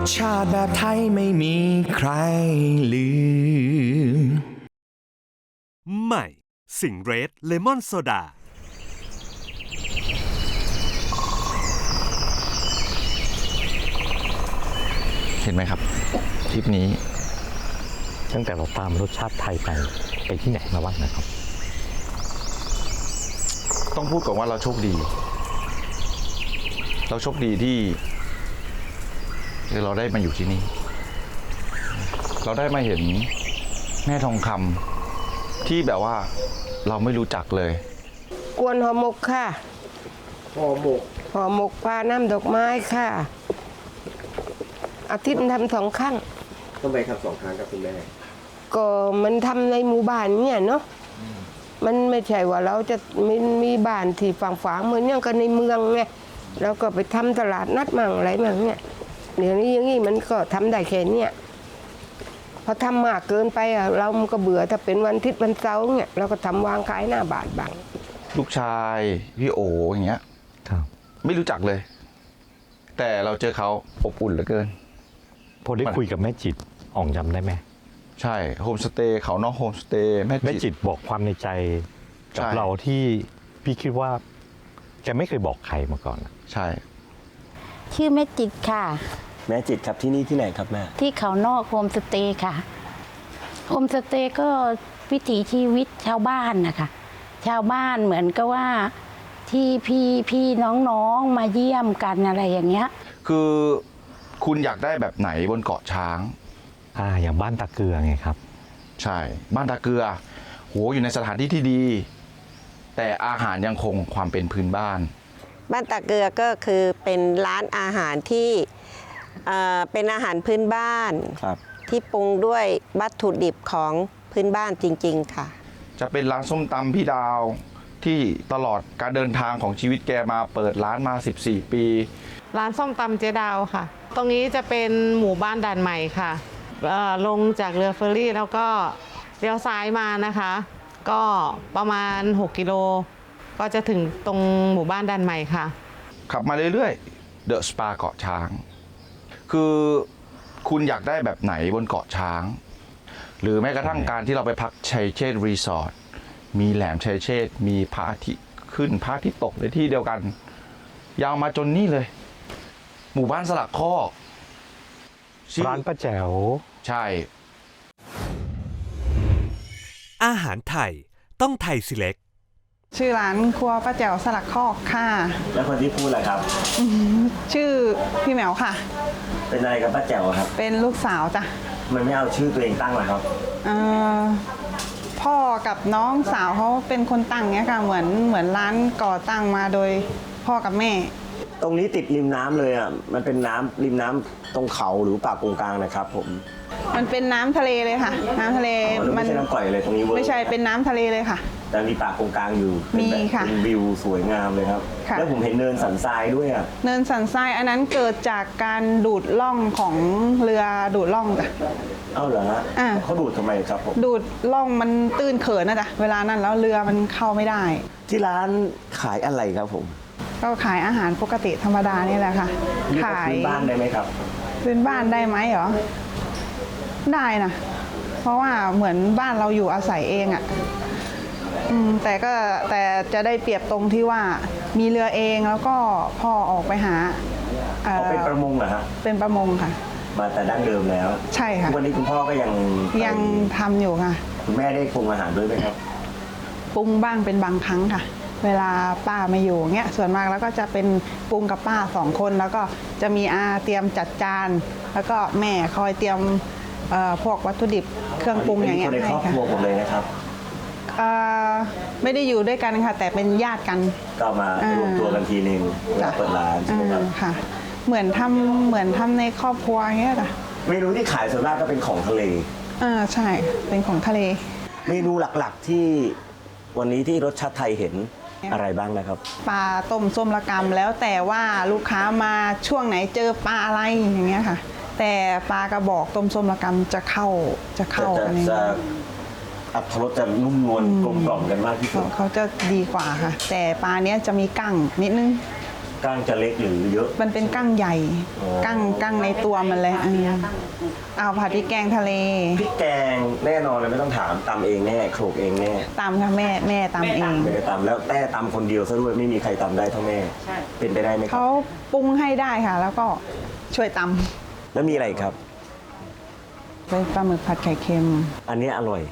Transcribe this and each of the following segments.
สชาติแบบไทยไม่มีใครลืม ใหม่ สิงเรดเลมอนโซดา เห็นไหมครับทริปนี้ ตั้งแต่เราตามรสชาติไทยไปไปที่ไหนมาบ้างนะครับ ต้องพูดก่อนว่าเราโชคดี เราโชคดีที่ เราได้มาอยู่ที่นี่ เราได้มาเห็นแม่ทองคำที่แบบว่าเราไม่รู้จักเลย กวนห่อหมกค่ะห่อหมกห่อหมกปลาน้ำดอกไม้ค่ะ อาทิตย์ทำสองครั้งทำไมทำสองครั้งกับคุณแม่ก็มันทำในหมู่บ้านเนี่ยเนาะมันไม่ใช่ว่าเราจะมีมีบ้านที่ฝั่งฝางๆเหมือนอย่างกันในเมืองไงเราก็ไปทำตลาดนัดมั่งอะไรมั่งเนี่ย เดี๋ยวนี้อย่างนี้มันก็ทำได้แค่เนี้ยพอทำมากเกินไปอะเรามันก็เบื่อถ้าเป็นวันอาทิตย์วันเสาร์เนี่ยเราก็ทำวางขายหน้าบ้านบ้างลูกชายพี่โออย่างเงี้ยครับไม่รู้จักเลย แต่เราเจอเขาอบอุ่นเหลือเกินพอได้คุยกับแม่จิตอ่องจำได้ไหมใช่โฮมสเตย์เขานอกโฮมสเตย์แม่แม่จิจิตตบอกความในใจกับใช่เราที่พี่คิดว่าแกไม่เคยบอกใครมาก่อนอะใช่ ชื่อแม่จิตค่ะ แม่จิตครับที่นี่ที่ไหนครับแม่ ที่เขานอกโฮมสเตย์ค่ะโฮมสเตย์ก็วิถีชีวิตชาวบ้านนะคะ ชาวบ้านเหมือนกับว่าที่พี่พี่น้องๆมาเยี่ยมกันอะไรอย่างเงี้ย คือคุณอยากได้แบบไหนบนเกาะช้าง อ่าอย่างบ้านตาเกลือไงครับ ใช่ บ้านตาเกลือโหอยู่ในสถานที่ที่ดี แต่อาหารยังคงความเป็นพื้นบ้าน บ้านตาเกลือก็คือเป็นร้านอาหารที่ เอ่อเป็นอาหารพื้นบ้านครับ ที่ปรุงด้วยวัตถุดิบของพื้นบ้านจริง ๆ ค่ะ จะเป็นร้านส้มตำพี่ดาวที่ตลอดการเดินทางของชีวิตแกมาเปิดร้านมา 14 ปี ร้านส้มตำเจดาวค่ะ ตรงนี้จะเป็นหมู่บ้านด่านใหม่ค่ะเอ่อลงจากเรือเฟอร์รี่ แล้วก็เลี้ยวซ้ายมานะคะ ก็ประมาณ 6 กิโล ก็จะถึงตรงหมู่บ้านด่านใหม่ค่ะ ขับมาเรื่อยๆ เดอะสปาเกาะช้าง คือคุณอยากได้แบบไหนบนเกาะช้าง หรือแม้กระทั่งการที่เราไปพักชัยเชษรีสอร์ทมีแหลมชัยเชษมีพระอาทิตย์ขึ้นพระอาทิตย์ตกในที่เดียวกัน ยาวมาจนนี่เลย หมู่บ้านสลักข้อกชื่อร้านป้าแจ๋วใช่ อาหารไทยต้องไทยสิเล็ก ชื่อร้านครัวป้าแจ๋วสลักคอกค่ะ แล้วคนที่พูดล่ะครับ ชื่อพี่แหมวค่ะ เป็นอะไรกับป้าแจ๋วครับ เป็นลูกสาวจ้ะมันไม่เอาชื่อตัวเองตั้งล่ะครับ เอ่อพ่อกับน้องสาวเขาเป็นคนตั้งเนี้ยค่ะ เหมือนเหมือนร้านก่อตั้งมาโดยพ่อกับแม่ ตรงนี้ติดริมน้ำเลยอะ มันเป็นน้ำริมน้ำตรงเขาหรือป่ากงกลางนะครับ ผมมันเป็นน้ำทะเลเลยค่ะ น้ำทะเลอ๋อแล้วไม่ใช่น้ำก่อยเลยตรงนี้เวิร์กไม่ใช่เป็นน้ำทะเลเลยค่ะ แต่มีป่ากงกลางอยู่เป็นแบบมีค่ะเป็นวิวสวยงามเลยครับ ค่ะ แล้วผมเห็นเนินสันทรายด้วยอะเนินสันทรายอันนั้นเกิดจากการดูดล่องของเรือดูดล่องจ้ะ เอ้าเหรอฮะอ่า เขาดูดทำไมครับผมดูดล่องมันตื้นเขินนะจ๊ะเวลานั้นแล้วเรือมันเข้าไม่ได้ ที่ร้านขายอะไรครับผมก็ขายอาหารปกติธรรมดานี่แหละค่ะ เรียกขาว่ายพื้นบ้านได้ไหมครับ พื้นบ้านได้ไหมเหรอ ได้นะเพราะว่าเหมือนบ้านเราอยู่อาศัยเองอะ่ะ อืมแต่ก็แต่จะได้เปรียบตรงที่ว่ามีเรือเองแล้วก็พ่อออกไปหาเอ่อเขาเป็นประมงเหรอฮะเป็นประมงค่ะ มาแต่ดั้งเดิมแล้วใช่ค่ะ ทุกวันนี้คุณพ่อก็ยังยังทำอยู่ค่ะ คุณแม่ได้ปรุงอาหารด้วยไหมครับ ปรุงบ้างเป็นบางครั้งค่ะ เวลาป้าไม่อยู่เงี้ยส่วนมากแล้วก็จะเป็นปรุงกับป้าสองคน แล้วก็จะมีอาเตรียมจัดจาน แล้วก็แม่คอยเตรียมเอ่อพวกวัตถุดิบเครื่องปรุงอย่างเงี้ยป็นคนในครอบให้ค่ะครัวหมดเลยนะครับ เอ่อไม่ได้อยู่ด้วยกันค่ะ แต่เป็นญาติกัน ก็มารวมตัวกันทีหนึ่งเวลาจ้ะเปิดร้านใช่ไหมครับ อ่าค่ะ เหมือนทำเหมือนทำในครอบครัวอย่างเงี้ยค่ะเมนูที่ขายส่วนมากก็เป็นของทะเล อ่าใช่เป็นของทะเล เมนูหลักๆที่วันนี้ที่รสชาติไทยเห็นอะไรบ้างนะครับ ปลาต้มส้มละกำแล้วแต่ว่าลูกค้ามาช่วงไหนเจอปลาอะไรอย่างเงี้ยค่ะ แต่ปลากระบอกต้มส้มละกำจะเข้าจะจะเข้าจะอะไรจะเงี้ย อัตรสจะนุ่มนวลกลมกล่อมกันมากที่สุเขาดเขาจะดีกว่าค่ะ แต่ปลาเนี้ยจะมีกั้งนิดนึง ก้างจะเล็กหรือเยอะ มันเป็นกั้งใหญ่ อ๋อ กั้งกั้งในตัวมันเลยอืมเอาผัดพริกแกงทะเลพริกแกงแน่นอนเลยไม่ต้องถามตำเองแน่โขลกเองแน่ตำค่ะแม่แม่ตำเองไม่ได้ตำแล้วแต่ตำคนเดียวซะด้วยไม่มีใครตำได้เท่าแม่เป็นไปได้ไหมครัเขาบปรุงให้ได้ค่ะ แล้วก็ช่วยตแล้วมีอะไรอีกครับำเป็นปลาหมึกผัดไข่เค็ม อันเนี้ยอร่อย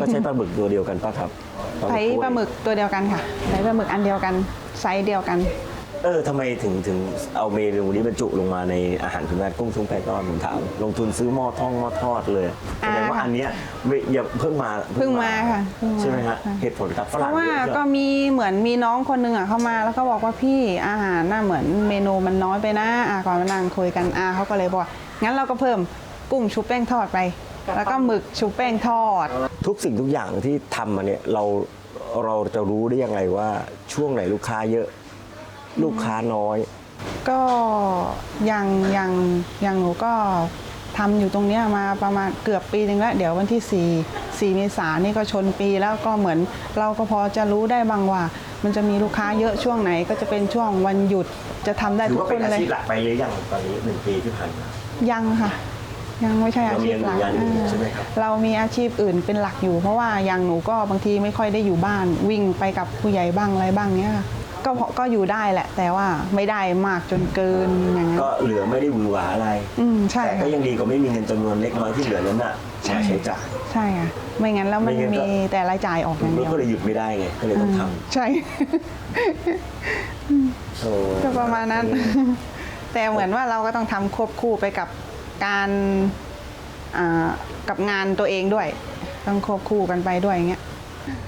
ก็ใช้ปลาหมึกตัวเดียวกันป่ะครับใช้ปลาหมึกตัวเดียวกันค่ะใช้ปลาหมึกอันเดียวกันไซส์เดียวกัน เออทำไมถึงถึงเอาเมนูนี้บรรจุลงมาในอาหารพื้นบ้านกุ้งซุ้งแปดก้อนผมถามลงทุนซื้อหม้อท่องหม้อทอดเลยแสดงว่าอ่าอันเนี้ยไม่อย่าเพิ่งมาเพิ่งมาค่ะเพิ่งมาใช่ไหมฮะค่ะเหตุผลกับฝเพรั่งราะว่าเยอะก็มีเหมือนมีน้องคนหนึงอะเข้ามาแล้วก็บอกว่าพี่อาหารน่ะเหมือนเมนูมันน้อยไปนะอาก่อนมานั่งคุยกันอาเขาก็เลยบอกว่างั้นเราก็เพิ่มกุ้งชุบแป้งทอดไป แล้วก็หมึกชุบแป้งทอด ทุกสิ่งทุกอย่างที่ทำมาเนี่ยเราเราจะรู้ได้ยังไงว่าช่วงไหนลูกค้าเยอะ ลูกค้าน้อย ก็อย่างอย่างอย่างหนูก็ทำอยู่ตรงเนี้ยมาประมาณเกือบปีหนึ่งแล้ว เดี๋ยววันที่ 4 4เมษายนนี่ก็ชนปีแล้วก็เหมือน เราก็พอจะรู้ได้บางว่า มันจะมีลูกค้าเยอะช่วงไหนก็จะเป็นช่วงวันหยุดจะทำได้ถือทุกว่าคเป็นนอาเลยชีพหลักไปหรือยังตอนนี้หนึ่งปีที่ผ่านมา ยังค่ะ ยังไม่ใช่อาชีพหลักเรามีอย่างอื่นอ่าใช่ไหมครับเรามีอาชีพอื่นเป็นหลักอยู่ เพราะว่าอย่างหนูก็บางทีไม่ค่อยได้อยู่บ้าน วิ่งไปกับผู้ใหญ่บ้างอะไรบ้างเนี้ยค่ะก็พอก็อยู่ได้แหละ แต่ว่าไม่ได้มากจนเกินอย่างนั้นก็เหลือไม่ได้หวือหวาอะไร อืมใช่แต่ก็ค่ะ ยังดีกว่าไม่มีเงินจำนวนเล็กน้อยที่เหลือนั้นน่ะมาใช้จ่าย ใช่ค่ะไม่งั้นแล้วมันไม่งั้นก็ มีแต่รายจ่ายออกอย่างเดียวก็เลยหยุดไม่ได้ไงก็เลยต้องทใช่ำโอ้ก็ประมาณนั้น แต่เหมือนว่าเราก็ต้องทำควบคู่ไปกับ การอ่ากับงานตัวเองด้วย ต้องควบคู่กันไปด้วยอย่างเงี้ย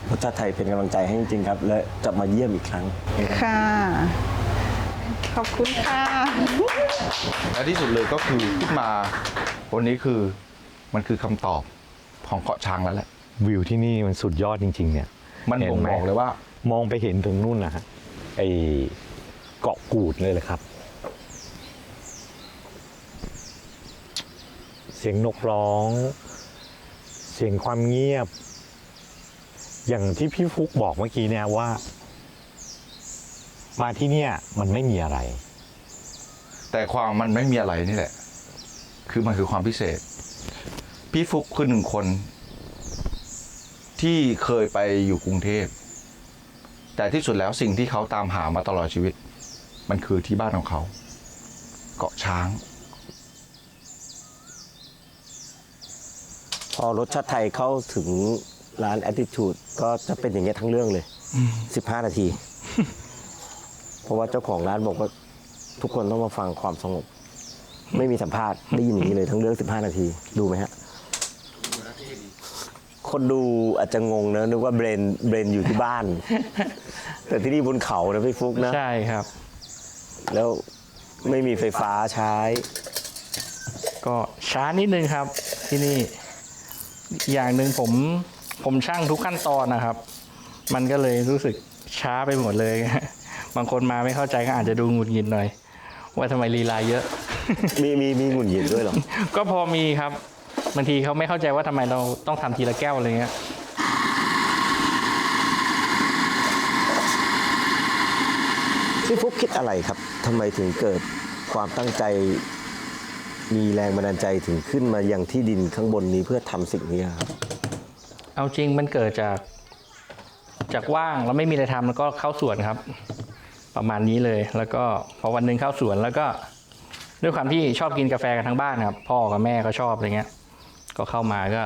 รสชาติไทยเป็นกำลังใจให้จริงๆครับ และจะมาเยี่ยมอีกครั้ง ค่ะ ขอบคุณค่ะและที่สุดเลยก็คือขึ้นมาวันนี้คือมันคือคำตอบของเกาะช้างแล้วแหละ วิวที่นี่มันสุดยอดจริง ๆ เนี่ยมันห็บ่งไหบอกเลยว่า มองไปเห็นถึงนู่นนะฮะไอเกาะกูดเลยเลยครับ สียงนกร้อง เสียงความเงียบ อย่างที่พี่ฟุกบอกเมื่อกี้เนี่ยว่า มาที่เนี่ยมันไม่มีอะไร แต่ความมันไม่มีอะไรนี่แหละ คือมันคือความพิเศษ พี่ฟุกคือหนึ่งคน ที่เคยไปอยู่กรุงเทพ แต่ที่สุดแล้วสิ่งที่เขาตามหามาตลอดชีวิต มันคือที่บ้านของเขา เกาะช้าง พอรสชาติไทยเข้าถึงร้าน Attitude ก็จะเป็นอย่างเงี้ยทั้งเรื่องเลย 15 นาที เพราะว่าเจ้าของร้านบอกว่าทุกคนต้องมาฟังความสงบ ไม่มีสัมภาษณ์ได้ยินอย่างนี้เลยทั้งเรื่อง 15 นาที ดูไหมฮะ คนดูอาจจะงงนะนึกว่าเบรนเบรนอยู่ที่บ้าน แต่ที่นี่บนเขานะพี่ฟุกนะ ใช่ครับ แล้วไม่มีไฟฟ้าใช้ ก็ช้านิดนึงครับที่นี่ อย่างหนึ่งผมผมช่างทุกขั้นตอนนะครับ มันก็เลยรู้สึกช้าไปหมดเลย บางคนมาไม่เข้าใจก็อาจจะดูหงุดหงิดหน่อย ว่าทำไมลีลาเยอะ มีมีมีหงุดหงิดด้วยเหรอ ก็พอมีครับบางทีเขาไม่เข้าใจว่าทำไมเราต้องทำทีละแก้วอะไรเงี้ยพี่ฟุกคิดอะไรครับทำไมถึงเกิดความตั้งใจ มีแรงบันดาลใจถึงขึ้นมาอยังที่ดินข้างบนนี้เพื่อทำสิ่งนี้ครับ เอาจริงมันเกิดจากจากว่างแล้วไม่มีอะไรทำแล้วก็เข้าสวนครับ ประมาณนี้เลย แล้วก็พอวันหนึ่งเข้าสวนแล้วก็ด้วยความที่ชอบกินกาแฟกันทั้งบ้านครับ พ่อกับแม่ก็ชอบอะไรเงี้ย ก็เข้ามาก็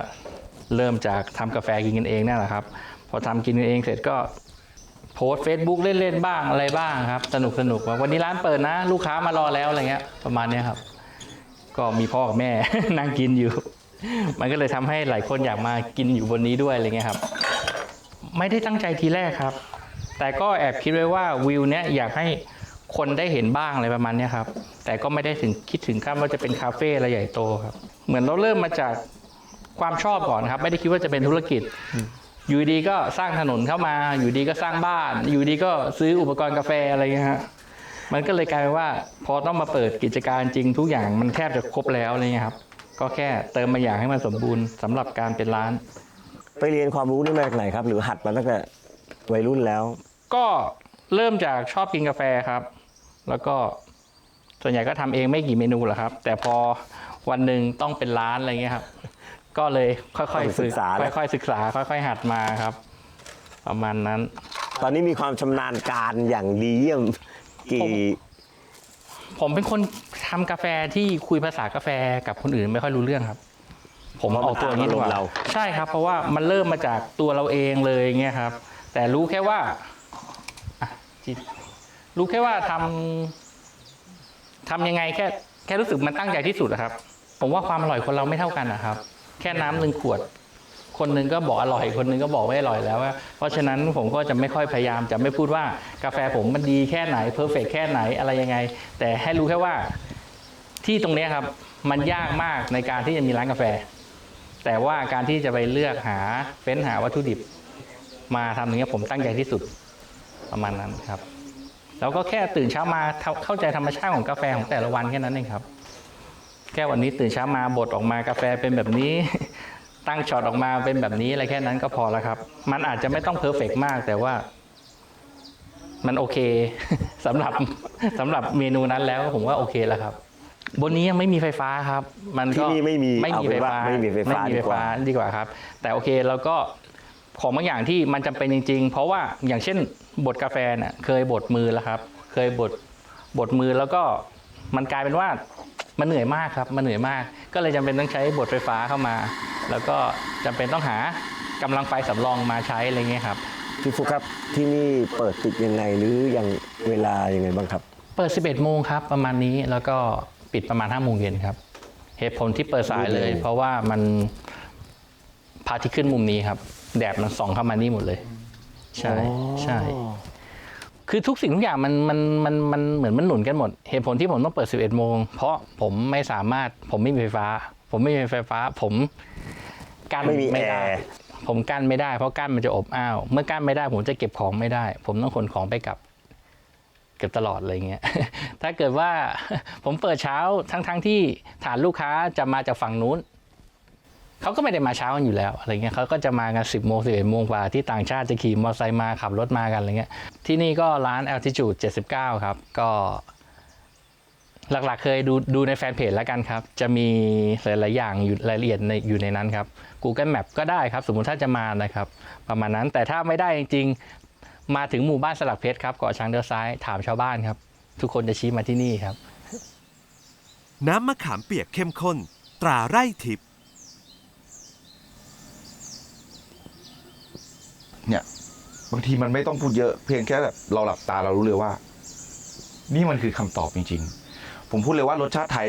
เริ่มจากทำกาแฟกินกันเองนั่นแหละครับ พอทำกินกันเองเสร็จก็โพสเฟซบุ๊กเล่นๆบ้างอะไรบ้างครับ สนุกสนุกว่าวันนี้ร้านเปิดนะ ลูกค้ามารอแล้วอะไรเงี้ยประมาณเนี้ยครับ ก็มีพ่อกับแม่ นั่งกินอยู่ มันก็เลยทำให้หลายคนอยากมากินอยู่บนนี้ด้วยอะไรเงี้ยครับ ไม่ได้ตั้งใจทีแรกครับ แต่ก็แอบคิดไว้ว่าวิวเนี้ยอยากให้คนได้เห็นบ้างอะไรประมาณนี้ครับ แต่ก็ไม่ได้ถึงคิดถึงขั้นว่าจะเป็นคาเฟ่อะไรใหญ่โตครับ เหมือนเราเริ่มมาจากความชอบก่อนครับ ไม่ได้คิดว่าจะเป็นธุรกิจ อยู่ดีก็สร้างถนนเข้ามา อยู่ดีก็สร้างบ้าน อยู่ดีก็ซื้ออุปกรณ์กาแฟอะไรเงี้ยฮะ มันก็เลยกลายเป็นว่า พอต้องมาเปิดกิจการจริงทุกอย่างมันแทบจะครบแล้วอะไรเงี้ยครับ ก็แค่เติมมาอย่างให้มันสมบูรณ์สำหรับการเป็นร้าน ไปเรียนความรู้นี่มาจากไหนครับ หรือหัดมาตั้งแต่วัยรุ่นแล้ว ก็เริ่มจากชอบกินกาแฟครับ แล้วก็ส่วนใหญ่ก็ทำเองไม่กี่เมนูหรอกครับ แต่พอวันหนึ่งต้องเป็นร้านอะไรเงี้ยครับ ก็เลยค่อยๆศึกษาแล้วค่อยๆศึกษา ค่อย ๆ หัดมาครับ ประมาณนั้น ตอนนี้มีความชำนาญการอย่างดีเยี่ยม กี่ ผมเป็นคนทำกาแฟที่คุยภาษากาแฟกับคนอื่นไม่ค่อยรู้เรื่องครับ ผมเอาตัวนี้ดีกว่าเรา ใช่ครับ เพราะว่ามันเริ่มมาจากตัวเราเองเลยเงี้ยครับ แต่รู้แค่ว่าอะจิรู้แค่ว่าทำทำยังไงแค่ แค่รู้สึกมันตั้งใจที่สุดอะครับ ผมว่าความอร่อยคนเราไม่เท่ากันนะครับ แค่น้ำหนึ่งขวด คนหนึ่งก็บอกอร่อย คนหนึ่งก็บอกไม่อร่อยแล้วว่าเพราะฉะนั้นผมก็จะไม่ค่อยพยายามจะไม่พูดว่ากาแฟผมมันดีแค่ไหนเพอร์เฟกแค่ไหนอะไรยังไง แต่ให้รู้แค่ว่าที่ตรงนี้ครับมันยากมากในการที่จะมีร้านกาแฟ แต่ว่าการที่จะไปเลือกหาเฟ้นหาวัตถุดิบ มาทำอย่างเงี้ยผมตั้งใจที่สุดประมาณนั้นครับแล้วก็แค่ตื่นเช้ามาเข้าใจธรรมชาติของกาแฟของแต่ละวันแค่นั้นเองครับ แค่วันนี้ตื่นเช้ามาบดออกมากาแฟเป็นแบบนี้ ตั้งช็อตออกมาเป็นแบบนี้อะไรแค่นั้นก็พอแล้วครับ มันอาจจะไม่ต้องเพอร์เฟกมาก แต่ว่า มันโอเคสำหรับสำหรับเมนูนั้นแล้วผมว่าโอเคแล้วครับ บนนี้ยังไม่มีไฟฟ้าครับ มันก็ที่นี่ไม่มีไม่มีเอาไฟเป็นว่าฟ้าไม่มีไฟฟ้าไม่มีดีไฟกว่าฟ้าดีกว่าครับ แต่โอเคแล้วก็ของบางอย่างที่มันจำเป็นจริง ๆ เพราะว่าอย่างเช่นบดกาแฟเนี่ยเคยบดมือแล้วครับ เคยบดบดมือแล้วก็มันกลายเป็นว่า มันเหนื่อยมากครับมันเหนื่อยมาก ก็เลยจำเป็นต้องใช้บดไฟฟ้าเข้ามา แล้วก็จำเป็นต้องหากำลังไฟสำรองมาใช้อะไรเงี้ยครับพี่ฟุกครับที่นี่เปิดปิดยังไงหรือยังเวลายังไงบ้างครับ เปิด 11 โมงครับประมาณนี้แล้วก็ปิดประมาณ5โมงเย็นครับเหตุผลที่เปิดสายเลย เพราะว่ามันพระอาทิตย์ขึ้นมุมนี้ครับ แดดมันส่องเข้ามานี่หมดเลย ใช่ใช่ คือทุกสิ่งทุกอย่างมันมันมันมันเหมือนมันหนุนกันหมด เหตุผลที่ผมต้องเปิด 11 โมง เพราะผมไม่สามารถผมไม่มีไฟฟ้า ผมไม่มีไฟฟ้า ผมกั้นไม่มีไม่ได้แอร์ผมกั้นไม่ได้เพราะกั้นมันจะอบอ้าว เมื่อกั้นไม่ได้ ผมจะเก็บของไม่ได้ ผมต้องขนของไปกลับ เก็บตลอดอะไรเงี้ย ถ้าเกิดว่าผมเปิดเช้าทั้งๆทที่ฐานลูกค้าจะมาจากฝั่งนู้น เขาก็ไม่ได้มาเช้ากันอยู่แล้วอะไรเงี้ยเขาก็จะมากัน 10โมง11โมงกว่าที่ต่างชาติจะขี่มอเตอร์ไซค์มาขับรถมากันอะไรเงี้ยที่นี่ก็ร้าน altitude 79 ครับ ก็หลักๆ เคยดูดูในแฟนเพจแล้วกันครับ จะมีหลายๆอย่างอยู่รายละเอียดในอยู่ในนั้นครับ Google Map ก็ได้ครับ สมมุติถ้าจะมานะครับ ประมาณนั้นแต่ถ้าไม่ได้จริงๆ มาถึงหมู่บ้านสลักเพชรครับเกาะช้างเดือซ้ายถามชาวบ้านครับ ทุกคนจะชี้มาที่นี่ครับ น้ำมะขามเปียกเข้มข้น ตราไร่ทิพย์ เนี่ย บางทีมันไม่ต้องพูดเยอะ เพียงแค่แบบเราหลับตาเรารู้เลยว่า นี่มันคือคำตอบจริง ๆ ผมพูดเลยว่ารสชาติไทย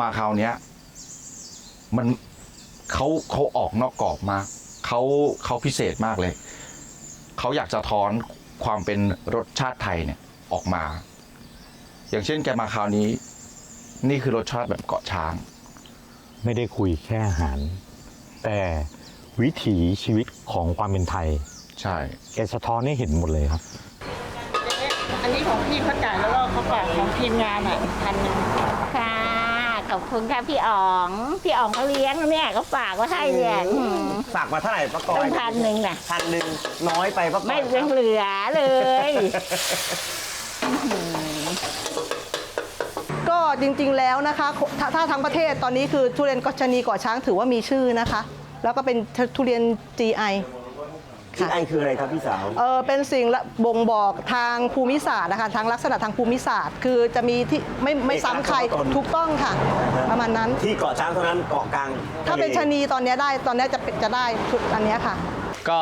มาคราวเนี้ย มันเขาเขาออกนอกกรอบมากเขาเขาพิเศษมากเลย เขาอยากจะท้อนความเป็นรสชาติไทยเนี่ยออกมา อย่างเช่นแกมาคราวนี้ นี่คือรสชาติแบบเกาะช้าง ไม่ได้คุยแค่อาหาร แต่วิถีชีวิตของความเป็นไทย ใช่แกสะท้อนให้เห็นหมดเลยครับ อันนี้ของพี่เขาจ่ายแล้วก็เขาฝากของทีมงานอะพันหนึ่งค่ะขอบคุณค่ะพี่อ๋องพี่อ๋องเขาเลี้ยงเนี่ยก็ฝากไว้ให้เนี่ยอืมฝากมาเท่าไหร่ป้ากอต้ยองพันหนึ่งน่ะพันหนึ่งน้อยไปป้ากอยไม่ครับเหลือเลย ก็จริงๆแล้วนะคะถ้าถ้าทั้งประเทศตอนนี้คือทุเรียนกอชนีเกาะช้างถือว่ามีชื่อนะคะ แล้วก็เป็นทุเรียน GI ที่ไอคืออะไรครับพี่สาว เออเป็นสิ่งละบ่งบอกทางภูมิศาสตร์นะคะทางลักษณะทางภูมิศาสตร์ คือจะมีที่ไม่ไม่ซ้ำใครเอกลักษณ์เฉพาะตน ถูกต้องค่ะ ประมาณนั้น ที่เกาะช้างเท่านั้นเกาะกลางถ้าเป็นชะนีตอนเนี้ยได้ตอนเนี้ยจะเป็นจะได้ชุดอันเนี้ยค่ะ ก็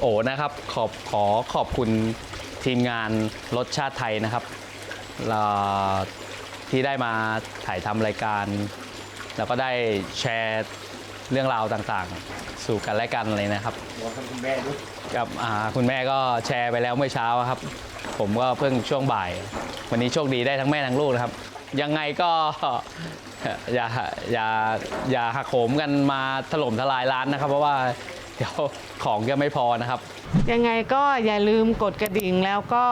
โอนะครับขอบขอขอบคุณทีมงานรสชาติไทยนะครับเอ่อที่ได้มาถ่ายทำรายการ แล้วก็ได้แชร์เรื่องราวต่างๆ สู่กันและกันเลยนะครับกับอ่าคุณแม่ก็แชร์ไปแล้วเมื่อเช้าครับ ผมก็เพิ่งช่วงบ่าย วันนี้โชคดีได้ทั้งแม่ทั้งลูกนะครับ ยังไงก็ อย่าอย่าอย่าหักโหมกันมาถล่มทลายร้านนะครับ เพราะว่าเดี๋ยวของจะไม่พอนะครับ ยังไงก็อย่าลืมกดกระดิ่งแล้วก็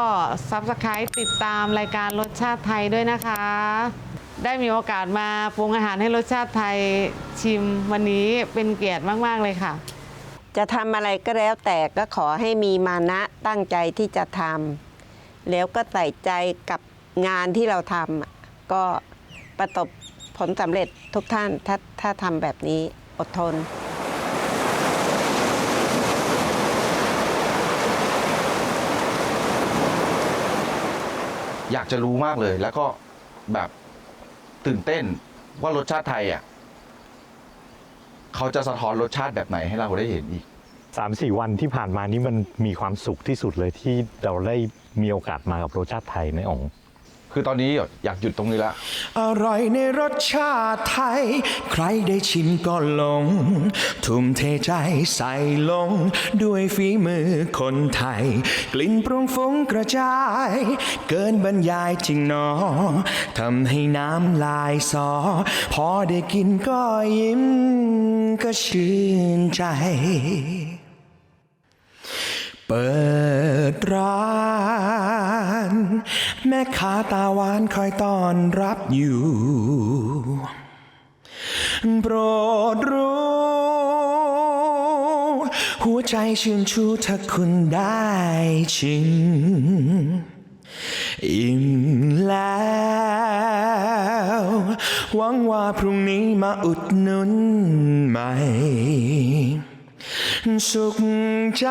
ซับสไครต์ติดตามรายการรสชาติไทยด้วยนะคะ ได้มีโอกาสมาปรุงอาหารให้รสชาติไทยชิมวันนี้เป็นเกียรติมาก ๆ เลยค่ะ จะทำอะไรก็แล้วแต่ก็ขอให้มีมานะตั้งใจที่จะทแล้วก็ใส่ใจกับงานที่เราทำอะก็ประสบผลสำเร็จทุกท่านถ้าถ้าทำแบบนี้อดทน อยากจะรู้มากเลยแล้วก็แบบ ตื่นเต้นว่ารสชาติไทยอะเขาจะสะท้อนรสชาติแบบไหนให้เราได้เห็นอีกสามสี่วันที่ผ่านมานี้มันมีความสุขที่สุดเลยที่เราได้มีโอกาสมากับรสชาติไทยในอ๋องคื คือตอนนี้อยากหยุดตรงนี้ละ อร่อยในรสชาติไทย ใครได้ชิมก็หลง ทุ่มเทใจใส่ลง ด้วยฝีมือคนไทย กลิ่นปรุงฟุ้งกระจาย เกินบรรยายจริงหนอทำให้น้ำลายสอ พอได้กินก็ยิ้มก็ชื่นใจ ปิดร้าน แม่ค้าตาหวานคอยต้อนรับอยู่ โปรดรู้ หัวใจชื่นชูถ้าคุณได้ชิมอิ่มแล้วหวังว่าพรุ่งนี้มาอุดหนุนใหม่ สุขใจ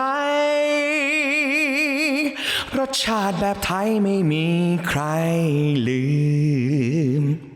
รสชาติแบบไทยไม่มีใครลืม